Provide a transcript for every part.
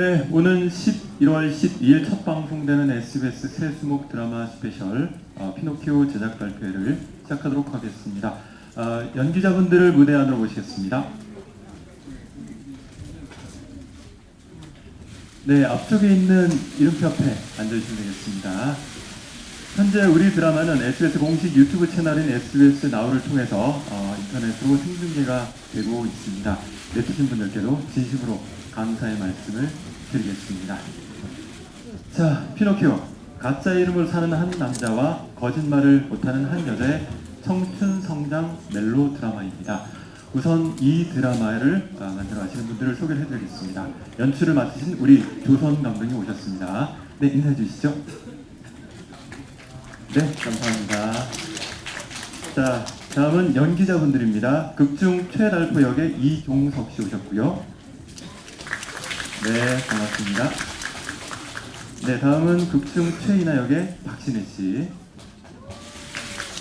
네, 오는 11월 12일 첫 방송되는 SBS 세수목 드라마 스페셜 어, 피노키오 제작 발표회를 시작하도록 하겠습니다. 어, 연기자분들을 무대 안으로 모시겠습니다. 네, 앞쪽에 있는 이름표 앞에 앉아주시면 되겠습니다. 현재 우리 드라마는 SBS 공식 유튜브 채널인 SBS 나우를 통해서 어, 인터넷으로 생중계가 되고 있습니다. 내주신 분들께도 진심으로 감사의 말씀을 드리겠습니다. 자, 피노키오. 가짜 이름을 사는 한 남자와 거짓말을 못하는 한 여자의 청춘 성장 멜로 드라마입니다. 우선 이 드라마를 아, 만들어 하시는 분들을 소개를 해드리겠습니다. 연출을 맡으신 우리 조선 감독님 오셨습니다. 네, 인사해 주시죠. 네, 감사합니다. 자, 다음은 연기자분들입니다. 극중 최달포 역의 이종석 씨 오셨고요. 네, 반갑습니다. 네, 다음은 극중 최인아 역의 박신혜 씨.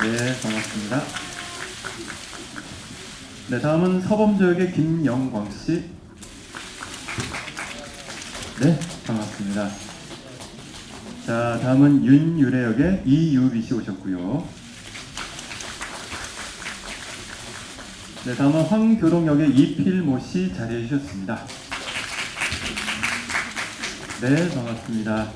네, 반갑습니다. 네, 다음은 서범조 역의 김영광 씨. 네, 반갑습니다. 자, 다음은 윤유래 역의 이유비 씨 오셨고요. 네, 다음은 황교동 역의 이필모 씨 자리해 주셨습니다. 네, 반갑습니다.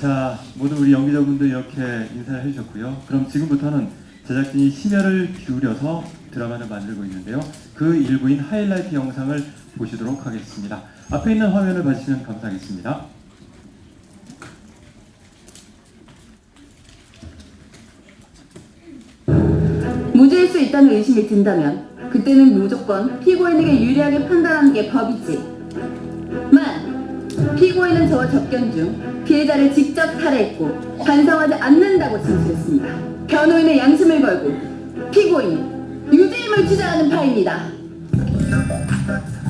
자, 모두 우리 연기자분들 이렇게 인사를 해주셨고요. 그럼 지금부터는 제작진이 심혈을 기울여서 드라마를 만들고 있는데요. 그 일부인 하이라이트 영상을 보시도록 하겠습니다. 앞에 있는 화면을 봐주시면 감사하겠습니다. 무죄일 수 있다는 의심이 든다면 그때는 무조건 피고인에게 유리하게 판단하는 게 법이지. 만 피고인은 저와 접견 중 피해자를 직접 살해했고 반성하지 않는다고 진술했습니다. 변호인의 양심을 걸고 피고인 유죄임을 주장하는 파입니다.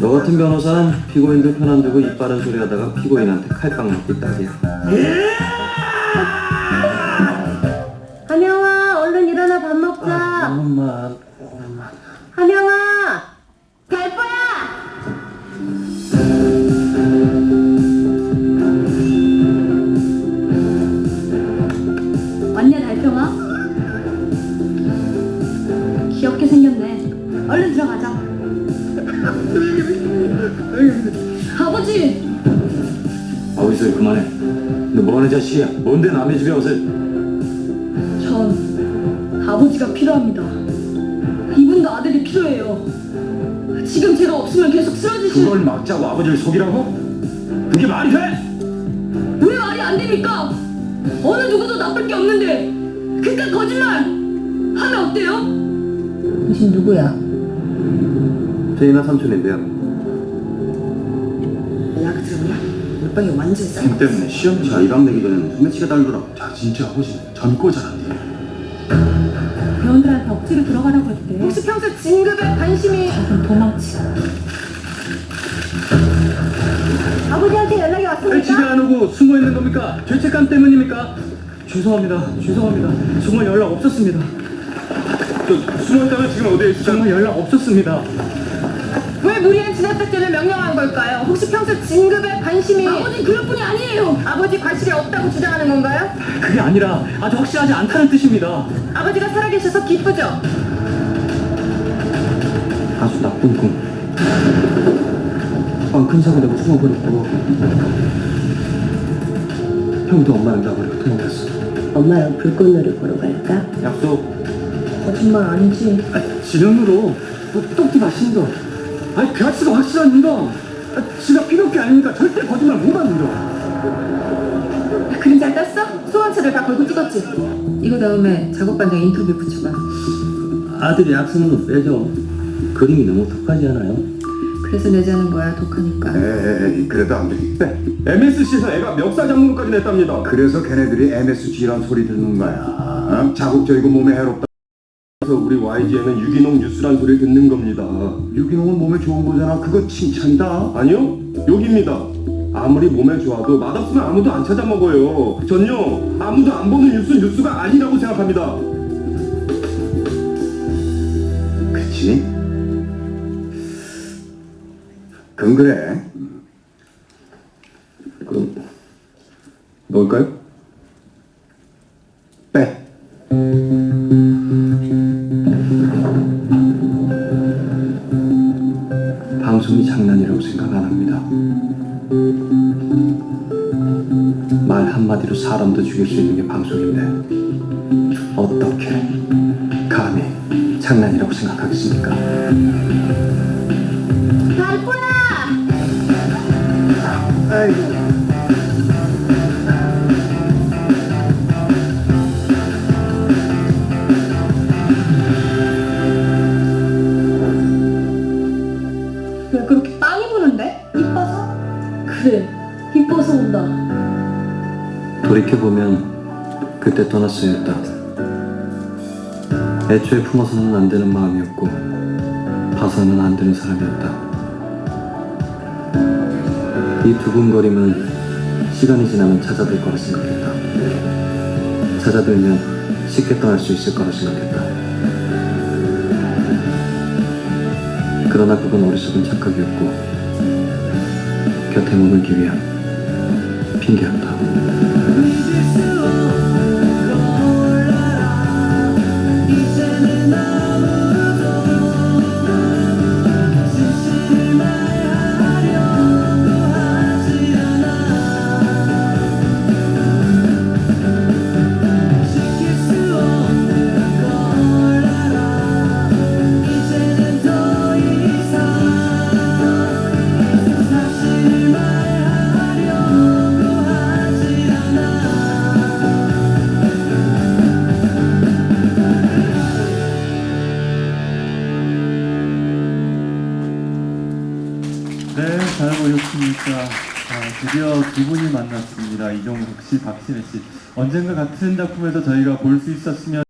너 같은 변호사는 피고인들 편안 들고 입 바른 소리 하다가 피고인한테 칼빵 맞기 딱이야. 한영아 얼른 일어나 밥 먹자. 잠깐만. 한영아 자식이야? 뭔데 남의 집에 와서 전 아버지가 필요합니다. 이분도 아들이 필요해요. 지금 제가 없으면 계속 쓰러지실. 그걸 막자고 아버지를 속이라고? 그게 말이 돼? 왜 말이 안 됩니까? 어느 누구도 나쁠 게 없는데 그깟 거짓말 하면 어때요? 당신 누구야? 제이나 삼촌인데요. 물방이 완전 쌀. 형 때문에 시험치 아이방 내기 전에는 소매치가 달더라고. 자 진짜 아버지 젊고 잘한대. 회원들한테 억지로 들어가라고 했대. 혹시 평소 진급에 관심이? 저좀 도망치. 아버지한테 연락이 왜 집에 안 오고 숨어 있는 겁니까? 죄책감 때문입니까? 죄송합니다. 죄송합니다. 정말 연락 없었습니다. 저 숨어 있다면 지금 어디에 있어? 정말 연락 없었습니다. 왜 무리한 진압작전을 평소 관심이 아버지 그럴 뿐이 아니에요 아버지 관심이 없다고 주장하는 건가요? 그게 아니라 아주 확실하지 않다는 뜻입니다. 아버지가 살아계셔서 기쁘죠? 아주 나쁜 꿈. 아, 큰 사고 내고 숨어버렸고. 형도 엄마랑 나버리고 도망갔어. 엄마랑 불꽃놀이 보러 갈까? 약속. 거짓말 아니지 아, 지름으로 뭐 똑띠 마신다. 아니, 가치가 확실합니다. 아, 지가 필요한 아니니까 절대 거짓말 못 합니다. 그림자 땄어? 소원서를 다 걸고 찍었지? 이거 다음에 작업반장 인터뷰 붙여봐 아들이 약 쓰는 거 빼죠. 그림이 너무 독하지 않아요? 그래서 내자는 거야 독하니까 에이 그래도 안 돼. 네. MSC에서 애가 멱살 잡는 것까지 냈답니다. 그래서 걔네들이 MSG란 소리 듣는 거야. 어? 자극적이고 몸에 해롭다. 그래서 우리 YG에는 유기농 뉴스란 소리 듣는 겁니다. 유기농은 몸에 좋은 거잖아. 그거 칭찬이다. 아니요, 여기입니다. 아무리 몸에 좋아도 맛없으면 아무도 안 찾아 먹어요. 전요, 아무도 안 보는 뉴스 뉴스가 아니라고 생각합니다. 그치? 그건 그래. 그럼 넣을까요? 빼. 말 한마디로 사람도 죽일 수 있는 게 방송인데 어떻게 감히 장난이라고 생각하겠습니까? 달코야! 왜 돌이켜보면 그때 떠났어야 했다. 애초에 품어서는 안 되는 마음이었고 봐서는 안 되는 사람이었다. 이 두근거림은 시간이 지나면 찾아들 거라 생각했다. 찾아들면 쉽게 떠날 수 있을 거라 생각했다. 그러나 그건 어리석은 착각이었고 곁에 머물기 위한 핑계였다. 네, 드디어 두 분이 만났습니다. 이종석 씨, 박신혜 씨. 언젠가 같은 작품에서 저희가 볼 수 있었으면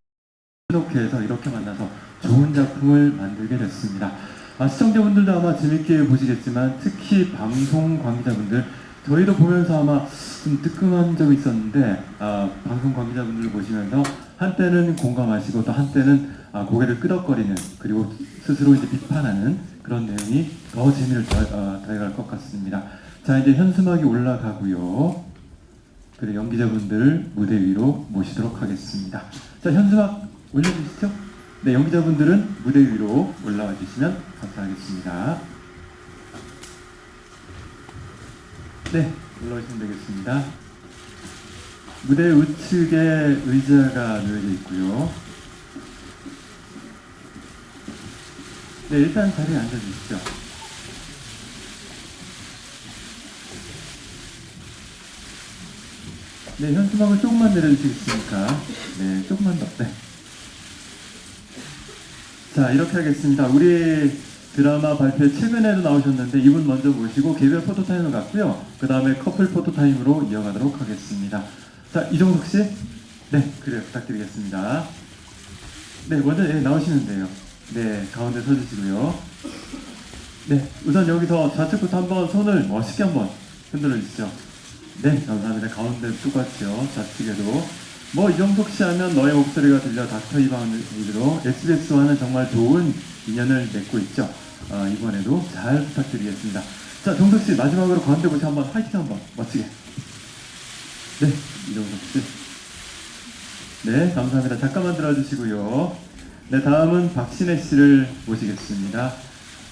이렇게해서 이렇게 만나서 좋은 작품을 만들게 됐습니다. 아, 시청자분들도 아마 재밌게 보시겠지만 특히 방송 관계자분들 저희도 보면서 아마 좀 뜨끔한 적이 있었는데 아, 방송 관계자분들 보시면서 한때는 공감하시고 또 한때는 아, 고개를 끄덕거리는 그리고 스스로 이제 비판하는 그런 내용이 더 재미를 더, 어, 더해갈 것 같습니다. 자 이제 현수막이 올라가고요. 그리고 연기자분들 무대 위로 모시도록 하겠습니다. 자 현수막 올려주시죠. 네 연기자분들은 무대 위로 올라와 주시면 감사하겠습니다. 네 올라오시면 되겠습니다. 무대 우측에 의자가 놓여져 있고요. 네, 일단 자리에 앉아주시죠. 네, 현수막을 조금만 내려주시겠습니까? 네, 조금만 더. 네. 자, 이렇게 하겠습니다. 우리 드라마 발표 최근에도 나오셨는데 이분 먼저 모시고 개별 포토타임을 갖고요. 그 다음에 커플 포토타임으로 이어가도록 하겠습니다. 자, 이종석 씨. 네, 그래 부탁드리겠습니다. 네, 먼저 예, 나오시면 돼요. 네, 가운데 서주시고요. 네, 우선 여기서 좌측부터 한번 손을 멋있게 한번 흔들어 주시죠. 네, 감사합니다. 가운데 똑같죠. 좌측에도. 뭐 이종석 씨 하면 너의 목소리가 들려 닥터 이방으로 SBS와는 정말 좋은 인연을 맺고 있죠. 아, 이번에도 잘 부탁드리겠습니다. 자, 종석 씨 마지막으로 가운데 보시 한번 화이팅 한번 멋지게. 네, 이종석 씨. 네, 감사합니다. 잠깐만 들어주시고요. 네, 다음은 박신혜 씨를 모시겠습니다.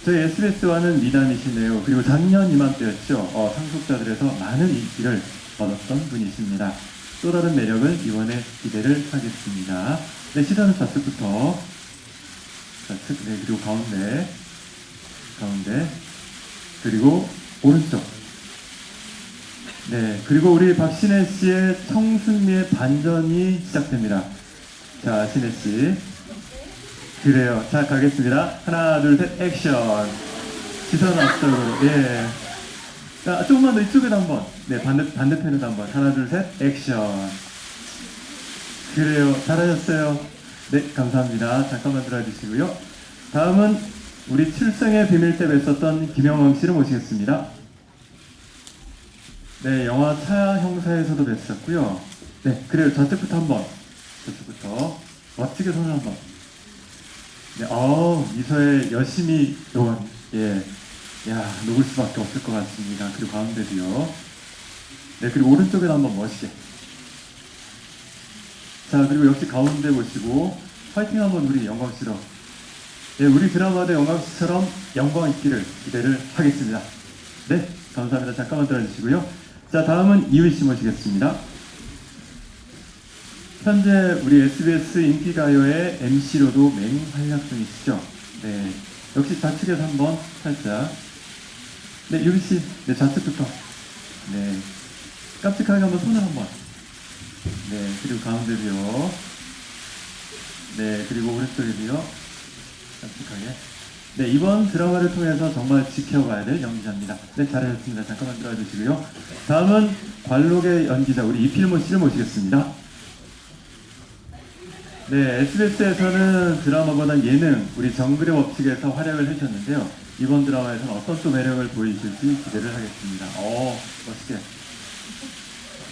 저희 SBS와는 미남이시네요. 그리고 작년 이맘때였죠. 어, 상속자들에서 많은 인기를 얻었던 분이십니다. 또 다른 매력을 이번에 기대를 하겠습니다. 네, 시선은 좌측부터. 좌측, 네, 그리고 가운데. 가운데. 그리고 오른쪽. 네, 그리고 우리 박신혜 씨의 청순미의 반전이 시작됩니다. 자, 신혜 씨. 그래요. 자, 가겠습니다. 하나, 둘, 셋, 액션. 시선 앞쪽으로, 예. 자, 조금만 더 이쪽에도 한 번. 네, 반대, 반대편에도 한 번. 하나, 둘, 셋, 액션. 그래요. 잘하셨어요. 네, 감사합니다. 잠깐만 들어주시고요. 다음은 우리 칠성의 비밀 때 뵀었던 김영왕 씨를 모시겠습니다. 네, 영화 차 형사에서도 뵀었고요. 네, 그래요. 저쪽부터 한 번. 저쪽부터. 멋지게 손을 한 번. 네, 어 미소에 열심히 요원, 예. 야, 녹을 수밖에 없을 것 같습니다. 그리고 가운데도요. 네, 그리고 오른쪽에도 한번 멋있게. 자, 그리고 역시 가운데 보시고, 화이팅 한번 우리 영광 씨로. 네, 우리 드라마도 영광 씨처럼 영광 있기를 기대를 하겠습니다. 네, 감사합니다. 잠깐만 들어주시고요. 자, 다음은 이휘 씨 모시겠습니다. 현재 우리 SBS 인기 가요의 MC로도 맹활약 중이시죠. 네, 역시 좌측에서 한번 살짝. 네, 유리 씨, 네 좌측부터. 네, 깜찍하게 한번 손을 한번. 네, 그리고 가운데도요. 네, 그리고 오른쪽에도요. 깜찍하게. 네, 이번 드라마를 통해서 정말 지켜봐야 될 연기자입니다. 네, 잘하셨습니다. 잠깐만 들어와 주시고요. 다음은 관록의 연기자, 우리 이필모 씨를 모시겠습니다. 네, SBS에서는 드라마보다 예능, 우리 정글의 법칙에서 활약을 해주셨는데요. 이번 드라마에서는 어떤 또 매력을 보이실지 기대를 하겠습니다. 어, 멋있게.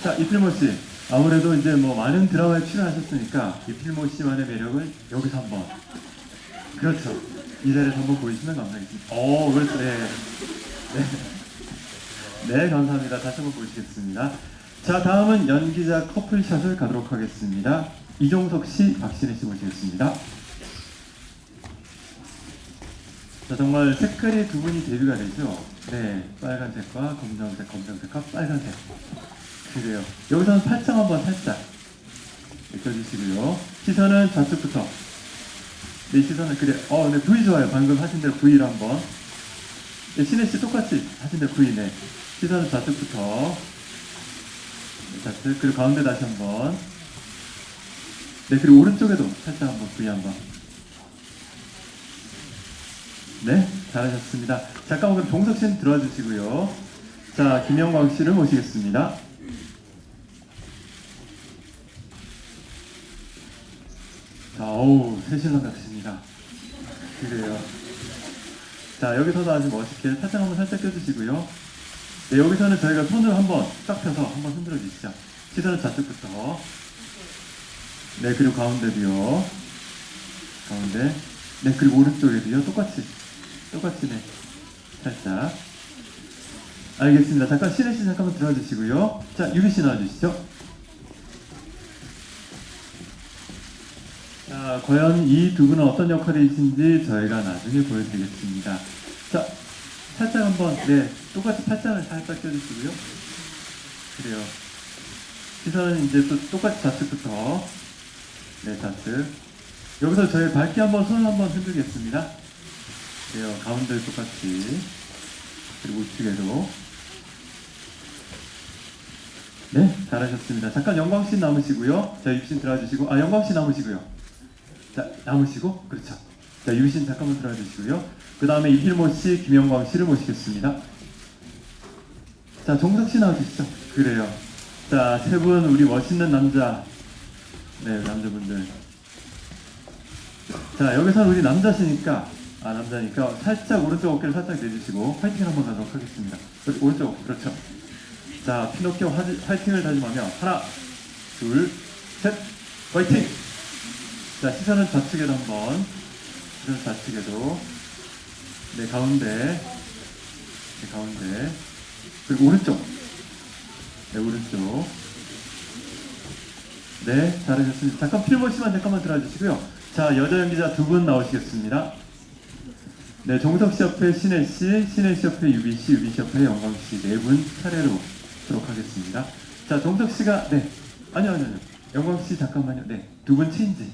자, 이필모 씨. 아무래도 이제 뭐 많은 드라마에 출연하셨으니까 이필모 씨만의 매력을 여기서 한번. 그렇죠. 이 자리에서 한번 보여주시면 감사하겠습니다. 어, 그렇죠. 네. 네. 네, 감사합니다. 다시 한번 보시겠습니다. 자, 다음은 연기자 커플샷을 가도록 하겠습니다. 이종석 씨, 박신혜 씨 모시겠습니다. 자, 정말 색깔이 두 분이 데뷔가 되죠. 네, 빨간색과 검정색, 검정색과 빨간색. 그래요. 여기서는 팔짱 한번 살짝 느껴주시고요. 시선은 좌측부터. 네, 시선은 그래. 어, 네, V 좋아요. 방금 하신 대로 V를 한번. 네, 신혜 씨 똑같이 하신 대로 V 네. 시선은 좌측부터. 네, 좌측 그리고 가운데 다시 한번. 네, 그리고 오른쪽에도 살짝 한번 V 한번. 네, 잘하셨습니다. 잠깐만 그럼 종석 씨는 들어와 주시고요. 자, 김영광 씨를 모시겠습니다. 자, 어우, 새신랑 같으십니다. 그래요. 자, 여기서도 아주 멋있게 살짝 한번 살짝 껴주시고요. 네, 여기서는 저희가 손을 한번 딱 펴서 한번 흔들어 주시죠. 시선은 좌측부터. 네, 그리고 가운데도요. 가운데. 네, 그리고 오른쪽에도요. 똑같이. 똑같이, 네. 살짝. 알겠습니다. 잠깐 신혜 씨 잠깐만 들어와 주시고요. 자, 유미 씨 나와 주시죠. 자, 과연 이 두 분은 어떤 역할이신지 저희가 나중에 보여드리겠습니다. 자, 살짝 한번, 네, 똑같이 팔짱을 살짝 껴주시고요. 그래요. 시선은 이제 또 똑같이 좌측부터, 네, 좌측. 여기서 저희 밝게 한번 손을 한번 흔들겠습니다. 그래요. 가운데 똑같이. 그리고 우측에도. 네, 잘하셨습니다. 잠깐 영광 씨 남으시고요. 자, 입신 들어와 주시고, 아, 영광 씨 남으시고요. 자, 남으시고, 그렇죠. 자, 유신 잠깐만 들어와 주시고요. 그 다음에 이필모 씨, 김영광 씨를 모시겠습니다. 자, 정석 씨 나와주시죠. 그래요. 자, 세 분, 우리 멋있는 남자. 네, 남자분들. 자, 여기서는 우리 남자시니까, 아, 남자니까, 살짝 오른쪽 어깨를 살짝 내주시고, 화이팅 한번 가도록 하겠습니다. 그렇죠, 오른쪽 그렇죠. 자, 피노키오 화지, 화이팅을 다짐하며, 하나, 둘, 셋, 화이팅! 자, 시선은 좌측에도 한 번. 시선 좌측에도. 네, 가운데. 네, 가운데. 그리고 오른쪽. 네, 오른쪽. 네, 잘하셨습니다. 잠깐 필모 씨만 잠깐만 들어주시고요. 자, 여자 연기자 두 분 나오시겠습니다. 네, 정석 씨 옆에 신혜 씨, 신혜 씨 옆에 유비 씨, 유비 씨 옆에 영광 씨 네 분 차례로 하도록 하겠습니다. 자, 정석 씨가 네, 아니요, 아니요, 아니요. 영광 씨 잠깐만요. 네, 두 분 체인지.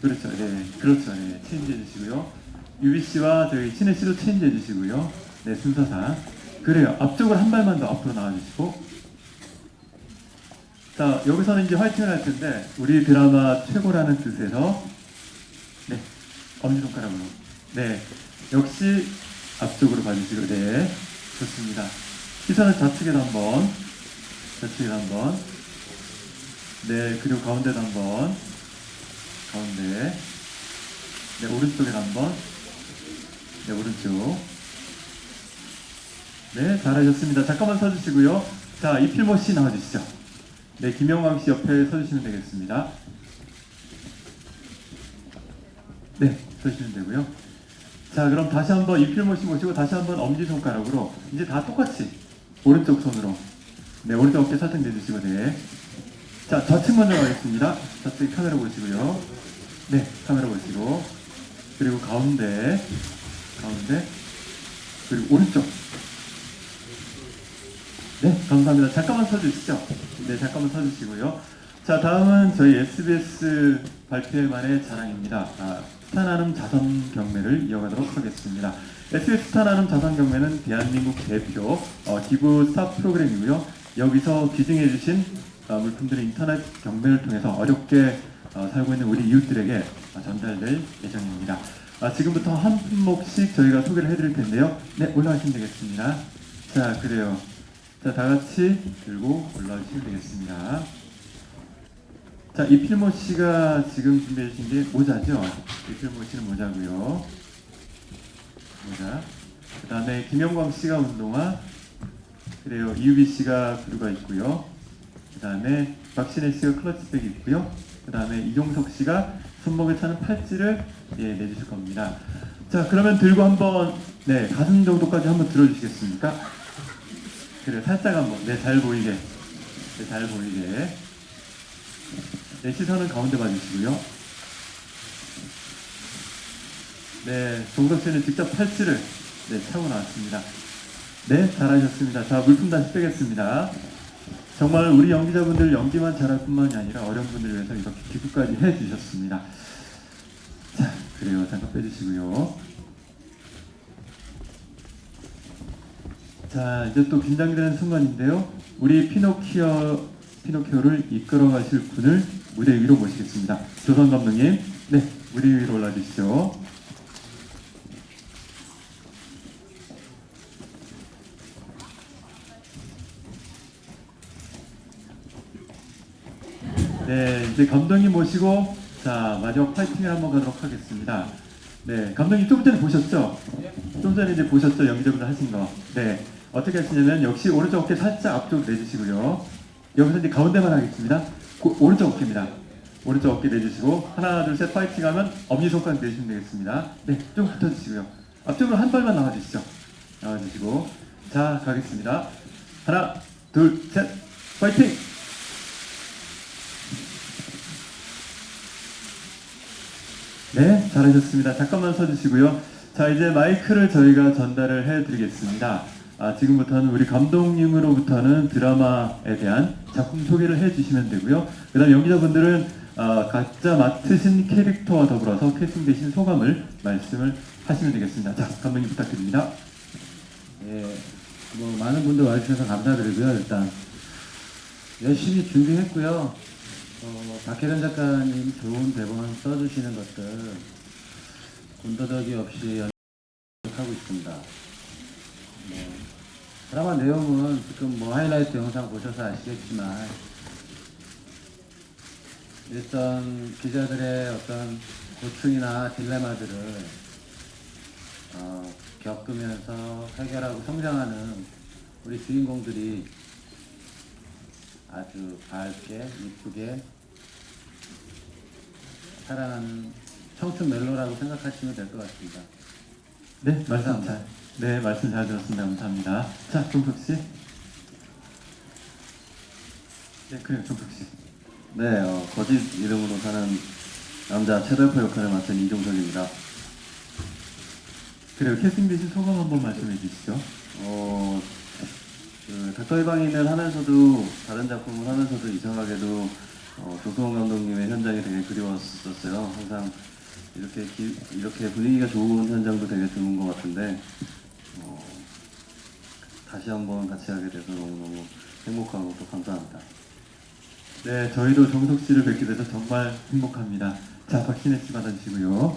그렇죠, 네, 그렇죠, 네, 체인지 해주시고요. 유비 씨와 저희 신혜 씨도 체인지 해주시고요. 네, 순서상. 그래요. 앞쪽으로 한 발만 더 앞으로 나와주시고. 자, 여기서는 이제 화이팅을 할 텐데, 우리 드라마 최고라는 뜻에서, 네, 엄지손가락으로. 네, 역시 앞쪽으로 봐주시고, 네, 좋습니다. 시선은 좌측에도 한 번, 좌측에도 한 번, 네, 그리고 가운데도 한 번, 가운데, 네, 오른쪽에 한 번, 네, 오른쪽. 네, 잘하셨습니다. 잠깐만 서주시고요. 자, 이필모 씨 나와주시죠. 네, 김영광 씨 옆에 서주시면 되겠습니다. 네, 서주시면 되고요. 자, 그럼 다시 한번 이필모 씨 모시고 다시 한번 엄지 손가락으로 이제 다 똑같이 오른쪽 손으로 네, 오른쪽 어깨 살짝 내주시고, 네. 자, 좌측 먼저 가겠습니다. 좌측 카메라 보시고요. 네, 카메라 보시고. 그리고 가운데, 가운데, 그리고 오른쪽. 네, 감사합니다. 잠깐만 서주시죠. 네, 잠깐만 서주시고요. 자, 다음은 저희 SBS 발표회만의 자랑입니다. 아, 스타나눔 자선 경매를 이어가도록 하겠습니다. SBS 스타나눔 자선 경매는 대한민국 대표 어, 기부 스타 프로그램이고요. 여기서 기증해주신 어, 물품들의 인터넷 경매를 통해서 어렵게 어, 살고 있는 우리 이웃들에게 어, 전달될 예정입니다. 아, 지금부터 한 품목씩 저희가 소개를 해드릴 텐데요. 네, 올라가시면 되겠습니다. 자, 그래요. 자, 다 같이 들고 올라오시면 되겠습니다. 자, 이필모 씨가 지금 준비해 주신 게 모자죠? 이필모 씨는 모자고요. 모자. 그 다음에 김영광 씨가 운동화. 그래요. 이유비 씨가 블루가 있고요. 그 다음에 박신혜 씨가 클러치백 있고요. 그 다음에 이종석 씨가 손목에 차는 팔찌를 예, 내주실 겁니다. 자, 그러면 들고 한번 네 가슴 정도까지 한번 들어주시겠습니까? 그래 살짝 한번 네잘 보이게 네, 잘 보이게 네 시선은 가운데 봐주시고요. 네 종석 씨는 직접 팔찌를 네 차고 나왔습니다. 네 잘하셨습니다. 자 물품 다시 빼겠습니다. 정말 우리 연기자분들 연기만 잘할 뿐만이 아니라 어려운 분들 위해서 이렇게 기부까지 해주셨습니다. 자, 그래요. 잠깐 빼주시고요. 자, 이제 또 긴장되는 순간인데요. 우리 피노키오, 피노키오를 이끌어 가실 분을 무대 위로 모시겠습니다. 조선 감독님, 네, 무대 위로 올라주시죠. 네, 이제 감독님 모시고 자 마지막 파이팅을 한번 가도록 하겠습니다. 네, 감독님 좀 전에 보셨죠? 좀 전에 이제 보셨죠? 연기자분들 하신 거. 네, 어떻게 하시냐면 역시 오른쪽 어깨 살짝 앞쪽 내주시고요. 여기서 이제 가운데만 하겠습니다. 고- 오른쪽 어깨입니다. 오른쪽 어깨 내주시고 하나 둘 셋 파이팅 하면 엄지손가락 내주시면 되겠습니다. 네, 좀 붙어주시고요. 앞쪽으로 한 발만 나와주시죠. 나와주시고 자 가겠습니다. 하나 둘 셋 파이팅! 네, 잘하셨습니다. 잠깐만 서주시고요. 자, 이제 마이크를 저희가 전달을 해드리겠습니다. 아, 지금부터는 우리 감독님으로부터는 드라마에 대한 작품 소개를 해주시면 되고요. 그 다음 연기자분들은 아, 각자 맡으신 캐릭터와 더불어서 캐스팅되신 소감을 말씀을 하시면 되겠습니다. 자, 감독님 부탁드립니다. 예, 뭐 많은 분들 와주셔서 감사드리고요. 일단 열심히 준비했고요. 어, 박혜련 작가님 좋은 대본 써주시는 것들 군더더기 없이 연습하고 있습니다. 네, 드라마 내용은 지금 뭐 하이라이트 영상 보셔서 아시겠지만 일선 기자들의 어떤 고충이나 딜레마들을 어, 겪으면서 해결하고 성장하는 우리 주인공들이 아주 밝게 이쁘게 살아가는 청춘 멜로라고 생각하시면 될 것 같습니다. 네, 말씀 감사합니다. 잘, 네, 말씀 잘 들었습니다. 감사합니다. 자, 종석 씨. 네, 그래요, 종석 씨. 네, 어, 거짓 이름으로 사는 남자 최달포 역할을 맡은 이종석입니다. 그래요, 캐스팅 되신 소감 한번 말씀해 주시죠. 어, 그 닥터 이방인을 하면서도 다른 작품을 하면서도 이상하게도 어, 조성원 감독님의 현장이 되게 그리웠었어요. 항상 이렇게 기- 이렇게 분위기가 좋은 현장도 되게 드문 것 같은데 어, 다시 한번 같이 하게 돼서 너무너무 행복하고 또 감사합니다. 네, 저희도 정석 씨를 뵙게 돼서 정말 행복합니다. 자, 박신혜 씨 받아주시고요.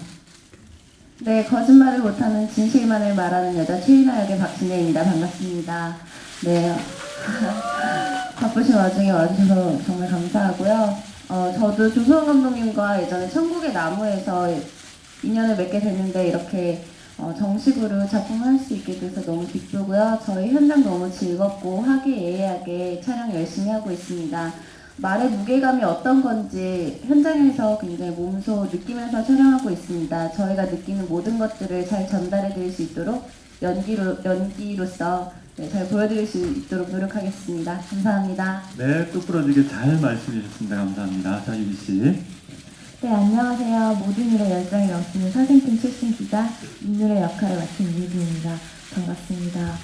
네, 거짓말을 못하는 진실만을 말하는 여자 최인아 역의 박진혜입니다. 반갑습니다. 네. 바쁘신 와중에 와주셔서 정말 감사하고요. 어, 저도 조소원 감독님과 예전에 천국의 나무에서 인연을 맺게 됐는데 이렇게 어, 정식으로 작품을 할수 있게 돼서 너무 기쁘고요. 저희 현장 너무 즐겁고 화기애애하게 촬영 열심히 하고 있습니다. 말의 무게감이 어떤 건지 현장에서 굉장히 몸소 느끼면서 촬영하고 있습니다. 저희가 느끼는 모든 것들을 잘 전달해 드릴 수 있도록 연기로 연기로서 네, 잘 보여드릴 수 있도록 노력하겠습니다. 감사합니다. 네, 똑부러지게 잘 말씀해 주셨습니다. 감사합니다. 자, 유비 씨. 네, 안녕하세요. 모든 일에 열정이 넘치는 선생팀 출신 기자 인물의 역할을 맡은 이유빈입니다. 반갑습니다.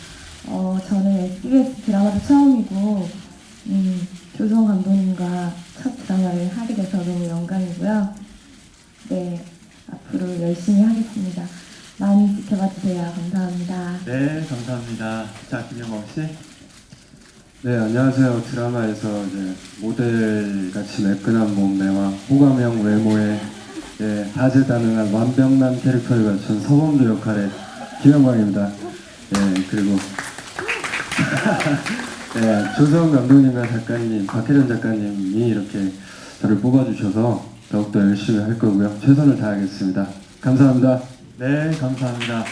어, 저는 SBS 드라마도 처음이고 음, 조성 감독님과 첫 드라마를 하게 돼서 너무 영광이고요. 네, 앞으로 열심히 하겠습니다. 많이 지켜봐 주세요. 감사합니다. 네, 감사합니다. 자, 김영광 씨. 네, 안녕하세요. 드라마에서 이제 모델 같이 매끈한 몸매와 호감형 외모에 예, 다재다능한 완벽남 캐릭터를 갖춘 서범도 역할의 김영광입니다. 예, 그리고 예, 조성 감독님과 작가님, 박혜련 작가님이 이렇게 저를 뽑아주셔서 더욱더 열심히 할 거고요. 최선을 다하겠습니다. 감사합니다. 네, 감사합니다.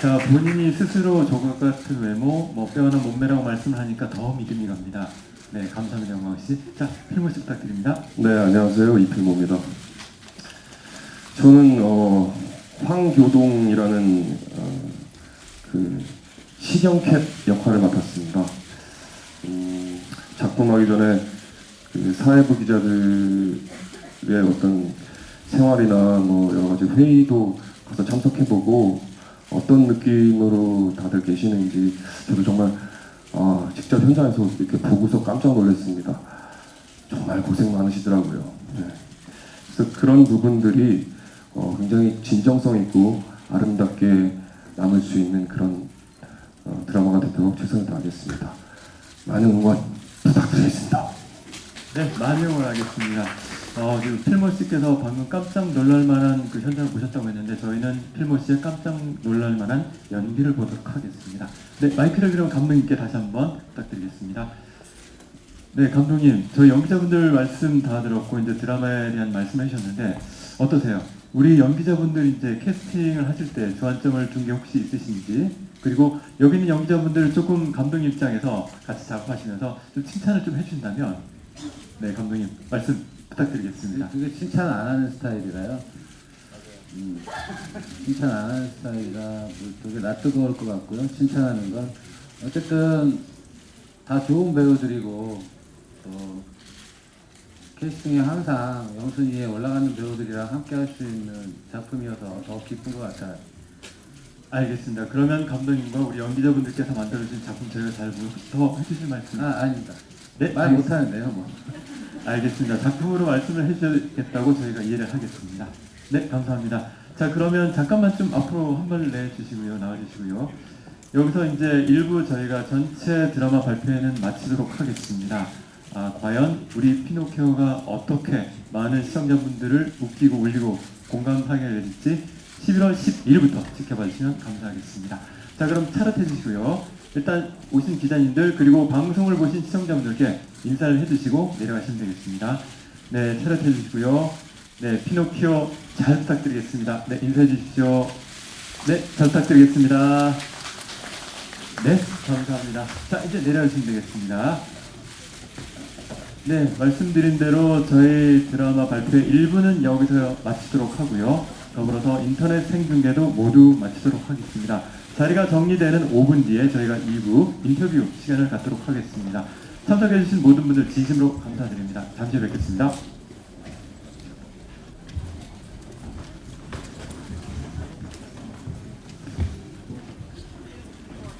자, 본인이 스스로 조각 같은 외모, 뭐 빼어난 몸매라고 말씀을 하니까 더 믿음이 갑니다. 네, 감사합니다, 영광 씨. 자, 필모 씨 부탁드립니다. 네, 안녕하세요. 이필모입니다. 저는 어, 황교동이라는 어, 그 시경캡 역할을 맡았습니다. 음, 작품하기 전에 그 사회부 기자들의 어떤 생활이나 뭐 여러 가지 회의도 가서 참석해보고 어떤 느낌으로 다들 계시는지 저도 정말 아, 직접 현장에서 이렇게 보고서 깜짝 놀랐습니다. 정말 고생 많으시더라고요. 네. 그래서 그런 부분들이 어, 굉장히 진정성 있고 아름답게 남을 수 있는 그런 어, 드라마가 되도록 최선을 다하겠습니다. 많은 응원 부탁드리겠습니다. 네, 만용을 하겠습니다. 어, 지금 필모 씨께서 방금 깜짝 놀랄 만한 그 현장을 보셨다고 했는데 저희는 필모 씨의 깜짝 놀랄 만한 연기를 보도록 하겠습니다. 네, 마이크를 그럼 감독 님께 다시 한번 부탁드리겠습니다. 네, 감독님, 저희 연기자분들 말씀 다 들었고 이제 드라마에 대한 말씀 해주셨는데 어떠세요? 우리 연기자분들 이제 캐스팅을 하실 때 주안점을 준 게 혹시 있으신지 그리고 여기 있는 연기자분들을 조금 감독님 입장에서 같이 작업하시면서 좀 칭찬을 좀 해주신다면 네, 감독님 말씀 부탁드리겠습니다. 그게 칭찬 안 하는 스타일이라요. 음, 칭찬 안 하는 스타일이라 뭐 되게 낯뜨거울 것 같고요. 칭찬하는 건 어쨌든 다 좋은 배우들이고 또 캐스팅에 항상 영순위에 올라가는 배우들이랑 함께 할 수 있는 작품이어서 더 기쁜 것 같아요. 알겠습니다. 그러면 감독님과 우리 연기자분들께서 만들어주신 작품 저희가 잘 보고 더 해주실 말씀. 아 아닙니다. 네, 말 알겠습니다. 못하는데요 뭐. 알겠습니다. 작품으로 말씀을 해주겠다고 저희가 이해를 하겠습니다. 네, 감사합니다. 자, 그러면 잠깐만 좀 앞으로 한 번 내주시고요. 나와주시고요. 여기서 이제 일부 저희가 전체 드라마 발표회는 마치도록 하겠습니다. 아, 과연 우리 피노키오가 어떻게 많은 시청자분들을 웃기고 울리고 공감하게 될지 11월 12일부터 지켜봐 주시면 감사하겠습니다. 자, 그럼 차렷해 주시고요. 일단 오신 기자님들 그리고 방송을 보신 시청자분들께 인사를 해주시고 내려가시면 되겠습니다. 네, 차렷해 주시고요. 네, 피노키오 잘 부탁드리겠습니다. 네, 인사해 주십시오. 네, 잘 부탁드리겠습니다. 네, 감사합니다. 자, 이제 내려주시면 되겠습니다. 네, 말씀드린 대로 저희 드라마 발표 1부는 여기서 마치도록 하고요. 더불어서 인터넷 생중계도 모두 마치도록 하겠습니다. 자리가 정리되는 5분 뒤에 저희가 2부 인터뷰 시간을 갖도록 하겠습니다. 참석해주신 모든 분들 진심으로 감사드립니다. 잠시 뵙겠습니다.